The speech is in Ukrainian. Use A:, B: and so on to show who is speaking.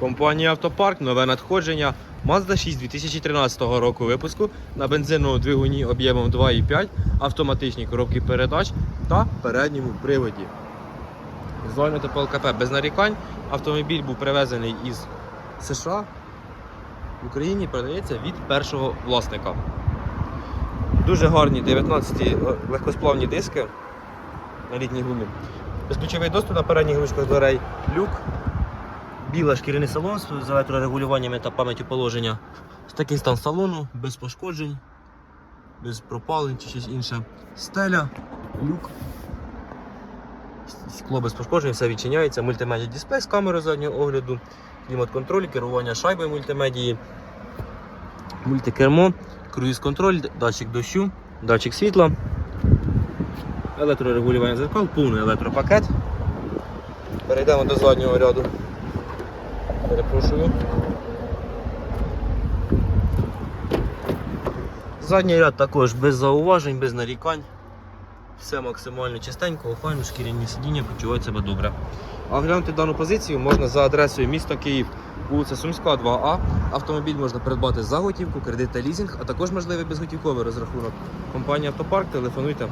A: Компанія Автопарк, нове надходження. Mazda 6 2013 року випуску на бензиновому двигуні об'ємом 2,5, автоматичній коробці передач та передньому приводі. Зоймете по ЛКП без нарікань. Автомобіль був привезений із США. В Україні продається від першого власника. Дуже гарні 19 легкосплавні диски на літній гумі. Безключовий доступ на передніх ручках дверей, люк, біла шкіряний салон з електрорегулюваннями та пам'яттю положення. Такий стан салону, без пошкоджень, без пропалень чи щось інше. Стеля, люк. Скло без пошкоджень, все відчиняється, мультимедіа дисплей з камерою заднього огляду, клімат-контроль, керування шайбою мультимедії, мультикермо, круїз-контроль, датчик дощу, датчик світла, електрорегулювання зеркал, повний електропакет. Перейдемо до заднього ряду. Перепрошую. Задній ряд також без зауважень, без нарікань. Все максимально чистенько, охайно, шкіряні сидіння, почувають себе добре. А глянути дану позицію можна за адресою міста Київ, вулиця Сумська, 2А. Автомобіль можна придбати за готівку, кредит та лізинг, а також можливий безготівковий розрахунок. Компанія Автопарк, телефонуйте